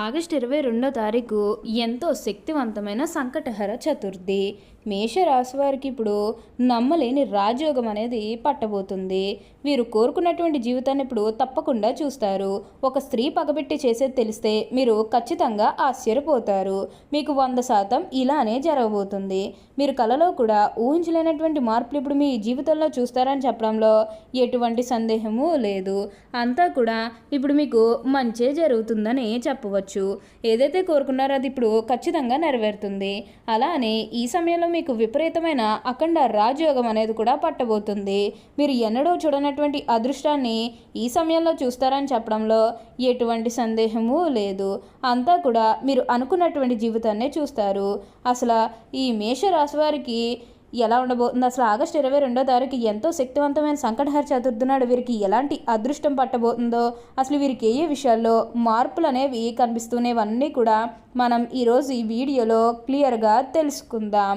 August ఇరవై రెండో తారీఖు ఎంతో శక్తివంతమైన సంకటహర చతుర్థి. మేషరాశి వారికి ఇప్పుడు నమ్మలేని రాజయోగం అనేది పట్టబోతుంది. వీరు కోరుకున్నటువంటి జీవితాన్ని ఇప్పుడు తప్పకుండా చూస్తారు. ఒక స్త్రీ పగబెట్టి చేసేది తెలిస్తే మీరు ఖచ్చితంగా ఆశ్చర్యపోతారు. మీకు వంద శాతం ఇలానే జరగబోతుంది. మీరు కలలో కూడా ఊహించలేనటువంటి మార్పులు ఇప్పుడు మీ జీవితంలో చూస్తారని చెప్పడంలో ఎటువంటి సందేహము లేదు. అంతా కూడా ఇప్పుడు మీకు మంచే జరుగుతుందని చెప్పవచ్చు. ఏదైతే కోరుకున్నారో అది ఇప్పుడు ఖచ్చితంగా నెరవేరుతుంది. అలానే ఈ సమయంలో మీకు విపరీతమైన అఖండ రాజయోగం అనేది కూడా పట్టబోతుంది. మీరు ఎన్నడూ చూడనటువంటి అదృష్టాన్ని ఈ సమయంలో చూస్తారని చెప్పడంలో ఎటువంటి సందేహము లేదు. అంతా కూడా మీరు అనుకున్నటువంటి జీవితాన్నే చూస్తారు. అసలు ఈ మేషరాశి వారికి ఎలా ఉండబోతుంది? అసలు ఆగస్టు ఇరవై రెండో తారీఖు ఎంతో శక్తివంతమైన సంకటహర చతుర్థి నాడు వీరికి ఎలాంటి అదృష్టం పట్టబోతుందో అసలు వీరికి ఏ విషయాల్లో మార్పులు అనేవి కనిపిస్తున్నవన్నీ కూడా మనం ఈరోజు ఈ వీడియోలో క్లియర్గా తెలుసుకుందాం.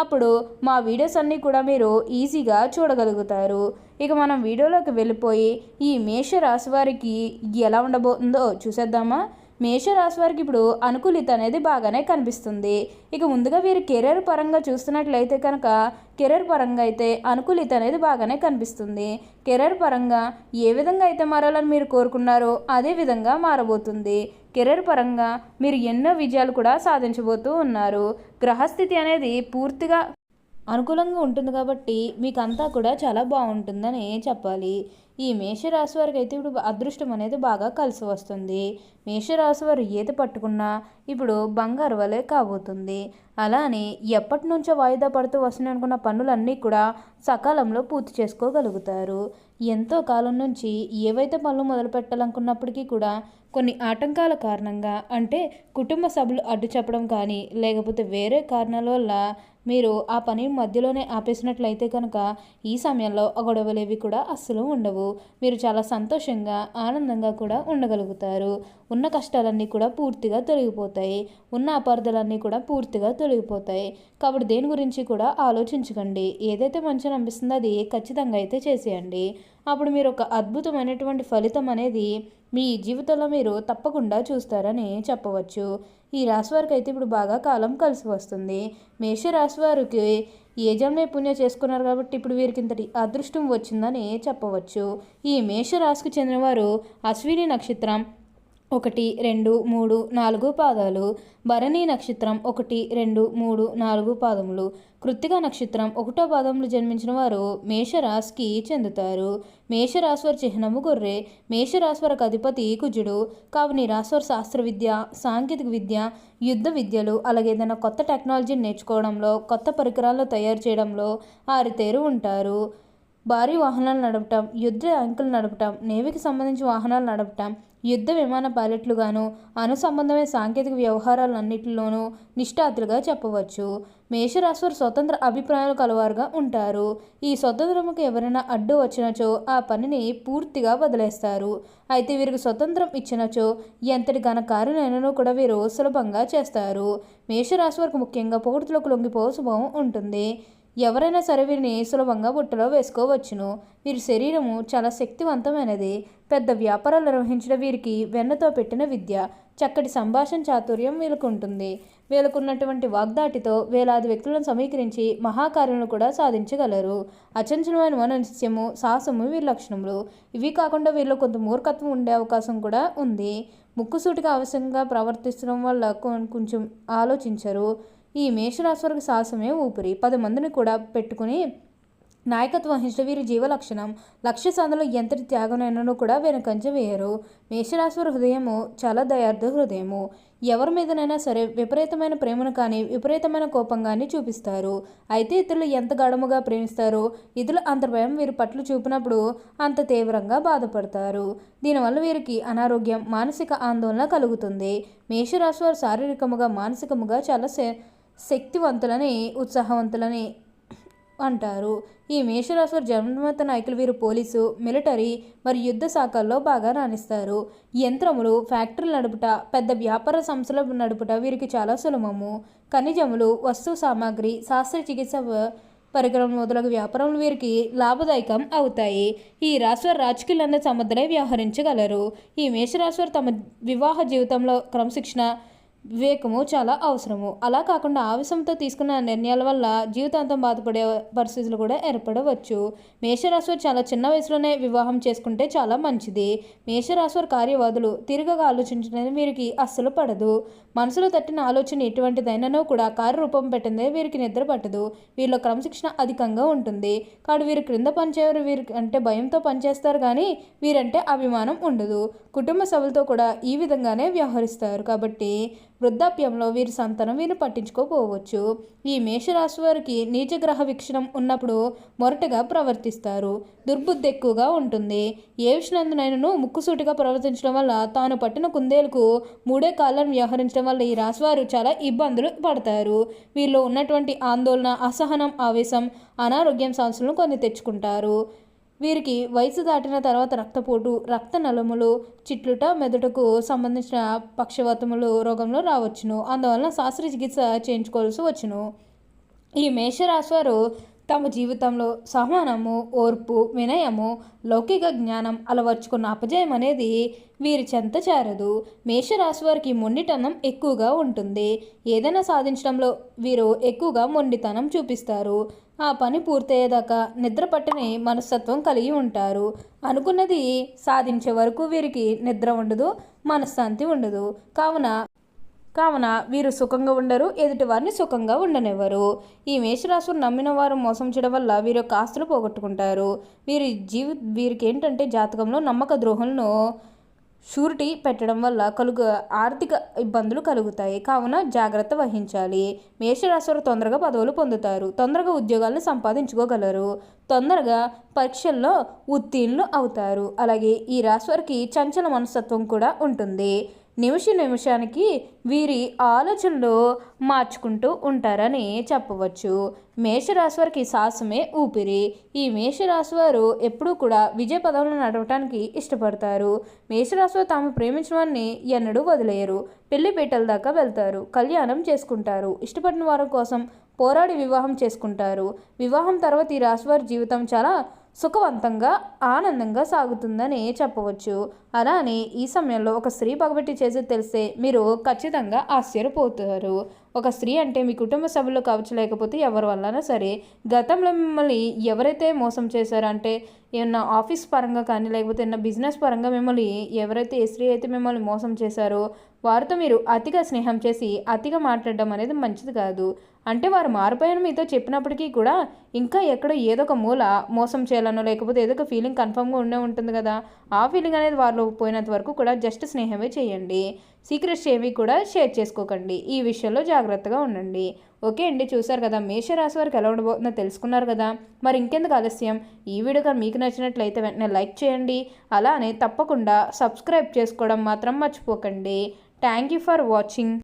అప్పుడు మా వీడియోస్ అన్నీ కూడా మీరు ఈజీగా చూడగలుగుతారు. ఇక మనం వీడియోలోకి వెళ్ళిపోయి ఈ మేష రాశివారికి ఎలా ఉండబోతుందో చూసేద్దామా? మేషరాశి వారికి ఇప్పుడు అనుకూలిత అనేది బాగానే కనిపిస్తుంది. ఇక ముందుగా వీరు కెరీర్ పరంగా చూస్తున్నట్లయితే కనుక కెరీర్ పరంగా అయితే అనుకూలిత అనేది బాగానే కనిపిస్తుంది. కెరీర్ పరంగా ఏ విధంగా అయితే మారాలని మీరు కోరుకున్నారో అదే విధంగా మారబోతుంది. కెరీర్ పరంగా మీరు ఎన్నో విజయాలు కూడా సాధించబోతూ ఉన్నారు. గ్రహస్థితి అనేది పూర్తిగా అనుకూలంగా ఉంటుంది కాబట్టి మీకు అంతా కూడా చాలా బాగుంటుందని చెప్పాలి. ఈ మేషరాశి వారికి అయితే ఇప్పుడు అదృష్టం అనేది బాగా కలిసి వస్తుంది. మేషరాశి వారు ఏది పట్టుకున్నా ఇప్పుడు బంగారు వలె కాబోతుంది. అలానే ఎప్పటి నుంచో వాయిదా పడుతూ వస్తున్నాయి అనుకున్న పనులన్నీ కూడా సకాలంలో పూర్తి చేసుకోగలుగుతారు. ఎంతో కాలం నుంచి ఏవైతే పనులు మొదలు పెట్టాలనుకున్నప్పటికీ కూడా కొన్ని ఆటంకాల కారణంగా అంటే కుటుంబ సభ్యులు అడ్డు చెప్పడం కానీ లేకపోతే వేరే కారణాల వల్ల మీరు ఆ పని మధ్యలోనే ఆపేసినట్లయితే కనుక ఈ సమయంలో గొడవలేవి కూడా అస్సలు ఉండవు. మీరు చాలా సంతోషంగా ఆనందంగా కూడా ఉండగలుగుతారు. ఉన్న కష్టాలన్నీ కూడా పూర్తిగా తొలగిపోతాయి. ఉన్న అపార్థాలన్నీ కూడా పూర్తిగా తొలగిపోతాయి. కాబట్టి దేని గురించి కూడా ఆలోచించకండి. ఏదైతే మంచిగా అనిపిస్తుందో అది ఖచ్చితంగా అయితే చేసేయండి. అప్పుడు మీరు ఒక అద్భుతమైనటువంటి ఫలితం అనేది మీ జీవితంలో మీరు తప్పకుండా చూస్తారని చెప్పవచ్చు. ఈ రాశి వారికి అయితే ఇప్పుడు బాగా కాలం కలిసి వస్తుంది. మేష రాశి వారికి ఏ జన్మే పుణ్య చేసుకున్నారు కాబట్టి ఇప్పుడు వీరికి ఇంతటి అదృష్టం వచ్చిందని చెప్పవచ్చు. ఈ మేష రాశికి చెందినవారు అశ్విని నక్షత్రం ఒకటి రెండు మూడు నాలుగు పాదాలు. భరణి నక్షత్రం ఒకటి రెండు మూడు నాలుగు పాదములు. కృత్తిక నక్షత్రం ఒకటో పాదంలో జన్మించిన వారు మేషరాశికి చెందుతారు. మేషరాశ్వర చిహ్నము గొర్రె. మేషరాశ్వరకు అధిపతి కుజుడు. కావున రాశ్వర శాస్త్ర విద్య సాంకేతిక విద్య యుద్ధ విద్యలు అలాగే ఏదైనా కొత్త టెక్నాలజీని నేర్చుకోవడంలో కొత్త పరికరాలు తయారు చేయడంలో ఆరితేరు ఉంటారు. భారీ వాహనాలు నడపటం యుద్ధ అంకులు నడపటం నేవీకి సంబంధించిన వాహనాలు నడపటం యుద్ధ విమాన పైలట్లుగాను అను సంబంధమైన సాంకేతిక వ్యవహారాలన్నింటిలోనూ నిష్ఠాతులుగా చెప్పవచ్చు. మేషరాశివారు స్వతంత్ర అభిప్రాయాలు కలవారుగా ఉంటారు. ఈ స్వతంత్రముకు ఎవరైనా అడ్డు వచ్చినచో ఆ పనిని పూర్తిగా వదిలేస్తారు. అయితే వీరికి స్వతంత్రం ఇచ్చినచో ఎంతటి ఘన కార్యాలైనను కూడా వీరు సులభంగా చేస్తారు. మేషరాశి వారికి ముఖ్యంగా పొగుడుతులకు లొంగిపో స్వభావం ఉంటుంది. ఎవరైనా సరే వీరిని సులభంగా బుట్టలో వేసుకోవచ్చును. వీరి శరీరము చాలా శక్తివంతమైనది. పెద్ద వ్యాపారాలు నిర్వహించడం వీరికి వెన్నతో పెట్టిన విద్య చక్కటి సంభాషణ చాతుర్యం వీళ్ళకు ఉంటుంది వీళ్ళకున్నటువంటి వాగ్దాటితో వేలాది వ్యక్తులను సమీకరించి మహాకార్యములు కూడా సాధించగలరు. అచంచలమైన మనస్యము సాహసము వీరి లక్షణములు. ఇవి కాకుండా వీరిలో కొంత మూర్ఖత్వం ఉండే అవకాశం కూడా ఉంది. ముక్కుసూటిగా అవసరంగా ప్రవర్తించడం వల్ల కొంచెం ఆలోచించరు. ఈ మేషరాశి వారికి సాహసమే ఊపిరి. పది మందిని కూడా పెట్టుకుని నాయకత్వం వహించిన వీరి జీవలక్షణం. లక్ష్య సాధనలో ఎంతటి త్యాగనైనను కూడా వెనకంజ వేయరు. మేషరాశి హృదయము చాలా దయార్థ హృదయము. ఎవరి మీదనైనా సరే విపరీతమైన ప్రేమను కానీ విపరీతమైన కోపం కానీ చూపిస్తారు. అయితే ఇతరులు ఎంత గాఢముగా ప్రేమిస్తారో ఇతరుల అంతర్భయం వీరి పట్ల చూపినప్పుడు అంత తీవ్రంగా బాధపడతారు. దీనివల్ల వీరికి అనారోగ్యం మానసిక ఆందోళన కలుగుతుంది. మేషరాశి వారు శారీరకముగా మానసికముగా చాలా శక్తివంతులని ఉత్సాహవంతులని అంటారు. ఈ మేషరాశి జన్మత నాయకులు వీరు పోలీసు మిలిటరీ మరియు యుద్ధ శాఖల్లో బాగా రాణిస్తారు. యంత్రములు ఫ్యాక్టరీలు నడుపుట పెద్ద వ్యాపార సంస్థలు నడుపుట వీరికి చాలా సులభము. ఖనిజములు వస్తు సామాగ్రి శాస్త్ర చికిత్స పరికరం మొదలగు వ్యాపారములు వీరికి లాభదాయకం అవుతాయి. ఈ రాశివారు రాజకీయాలందరూ సమర్థులై వ్యవహరించగలరు. ఈ మేషరాశివారు తమ వివాహ జీవితంలో క్రమశిక్షణ వివేకము చాలా అవసరము. అలా కాకుండా ఆవేశంతో తీసుకున్న నిర్ణయాల వల్ల జీవితాంతం బాధపడే పరిస్థితులు కూడా ఏర్పడవచ్చు. మేషరాశివారు చాలా చిన్న వయసులోనే వివాహం చేసుకుంటే చాలా మంచిది. మేషరాశివారు కార్యవాదులు. తిరగగా ఆలోచించడం వీరికి అస్సలు పడదు. మనసులో తట్టిన ఆలోచన ఎటువంటిదైనానో కూడా కార్యరూపం పెట్టిందే వీరికి నిద్ర పట్టదు. వీరిలో క్రమశిక్షణ అధికంగా ఉంటుంది. కాడు వీరు క్రింద పనిచేయరు. వీరికి అంటే భయంతో పనిచేస్తారు కానీ వీరంటే అభిమానం ఉండదు. కుటుంబ సభలతో కూడా ఈ విధంగానే వ్యవహరిస్తారు. కాబట్టి వృద్ధాప్యంలో వీరి సంతానం వీరు పట్టించుకోపోవచ్చు ఈ మేషరాశి వారికి నీచగ్రహ వీక్షణం ఉన్నప్పుడు మొరటగా ప్రవర్తిస్తారు. దుర్బుద్ధి ఎక్కువగా ఉంటుంది. ఏ విషయనందునైనను ముక్కుసూటిగా ప్రవర్తించడం వల్ల తాను పట్టిన కుందేలకు మూడే కాళ్ళను వ్యవహరించడం వల్ల ఈ రాశివారు చాలా ఇబ్బందులు పడతారు. వీరిలో ఉన్నటువంటి ఆందోళన అసహనం ఆవేశం అనారోగ్యం సమస్యలను కొన్ని తెచ్చుకుంటారు. వీరికి వయసు దాటిన తర్వాత రక్తపోటు రక్త నలములు చిట్లుట మెదడుకు సంబంధించిన పక్షవాతములు రోగంలో రావచ్చును. అందువలన శాస్త్రచికిత్స చేయించుకోవాల్సి వచ్చును. ఈ మేషరాశి వారు తమ జీవితంలో సహనము ఓర్పు వినయము లౌకిక జ్ఞానం అలవర్చుకున్న అపజయం అనేది వీరి చెంత చేరదు. మేషరాశి వారికి మొండితనం ఎక్కువగా ఉంటుంది. ఏదైనా సాధించడంలో వీరు ఎక్కువగా మొండితనం చూపిస్తారు. ఆ పని పూర్తయ్యేదాకా నిద్ర పట్టని మనస్తత్వం కలిగి ఉంటారు. అనుకున్నది సాధించే వరకు వీరికి నిద్ర ఉండదు మనశ్శాంతి ఉండదు. కావున కావున వీరు సుఖంగా ఉండరు ఎదుటి వారిని సుఖంగా ఉండనివ్వరు. ఈ మేషరాశులు నమ్మిన వారు మోసం చేయడం వల్ల వీరి యొక్క ఆస్తులు పోగొట్టుకుంటారు. వీరి జీవి వీరికి ఏంటంటే జాతకంలో నమ్మక ద్రోహులను షూరిటీ పెట్టడం వల్ల కలుగు ఆర్థిక ఇబ్బందులు కలుగుతాయి. కావున జాగ్రత్త వహించాలి. మేషరాశులు వారు తొందరగా పదవులు పొందుతారు. తొందరగా ఉద్యోగాలను సంపాదించుకోగలరు. తొందరగా పరీక్షల్లో ఉత్తీర్ణులు అవుతారు. అలాగే ఈ రాశి వారికి చంచల మనస్తత్వం కూడా ఉంటుంది. నిమిష నిమిషానికి వీరి ఆలోచనలు మార్చుకుంటూ ఉంటారని చెప్పవచ్చు. మేషరాశివారికి సాహసమే ఊపిరి. ఈ మేషరాశివారు ఎప్పుడూ కూడా విజయ పదవులను నడవటానికి ఇష్టపడతారు. మేషరాశివారు తాము ప్రేమించిన వారిని ఎన్నడూ వదిలేయరు. పెళ్ళి పీటల దాకా వెళ్తారు. కళ్యాణం చేసుకుంటారు. ఇష్టపడిన వారి కోసం పోరాడి వివాహం చేసుకుంటారు. వివాహం తర్వాత ఈ రాశివారి జీవితం చాలా సుఖవంతంగా ఆనందంగా సాగుతుందని చెప్పవచ్చు. అలా అని ఈ సమయంలో ఒక స్త్రీ పగబెట్టి చేసేది తెలిస్తే మీరు ఖచ్చితంగా ఆశ్చర్యపోతారు. ఒక స్త్రీ అంటే మీ కుటుంబ సభ్యులు కావచ్చు లేకపోతే ఎవరి వల్లనా సరే. గతంలో మిమ్మల్ని ఎవరైతే మోసం చేశారో అంటే ఏమన్నా ఆఫీస్ పరంగా కానీ లేకపోతే ఏమన్నా బిజినెస్ పరంగా మిమ్మల్ని ఎవరైతే ఏ స్త్రీ అయితే మిమ్మల్ని మోసం చేశారో వారితో మీరు అతిగా స్నేహం చేసి అతిగా మాట్లాడడం అనేది మంచిది కాదు. అంటే వారు మారిపోయాను మీతో చెప్పినప్పటికీ కూడా ఇంకా ఎక్కడో ఏదో ఒక మూల మోసం చేయాలనో లేకపోతే ఏదో ఒక ఫీలింగ్ కన్ఫర్మ్గా ఉండే ఉంటుంది కదా. ఆ ఫీలింగ్ అనేది వారిలో పోయినంత వరకు కూడా జస్ట్ స్నేహమే చేయండి. సీక్రెట్స్ ఏవి కూడా షేర్ చేసుకోకండి. ఈ విషయంలో జాగ్రత్తగా ఉండండి. ఓకే అండి చూసారు కదా మేషరాశి వారికి ఎలా ఉండబోతుందో తెలుసుకున్నారు కదా. మరి ఇంకెందుకు ఆలస్యం? ఈ వీడియో కానీ మీకు నచ్చినట్లయితే వెంటనే లైక్ చేయండి. అలానే తప్పకుండా సబ్స్క్రైబ్ చేసుకోవడం మాత్రం మర్చిపోకండి. Thank you for watching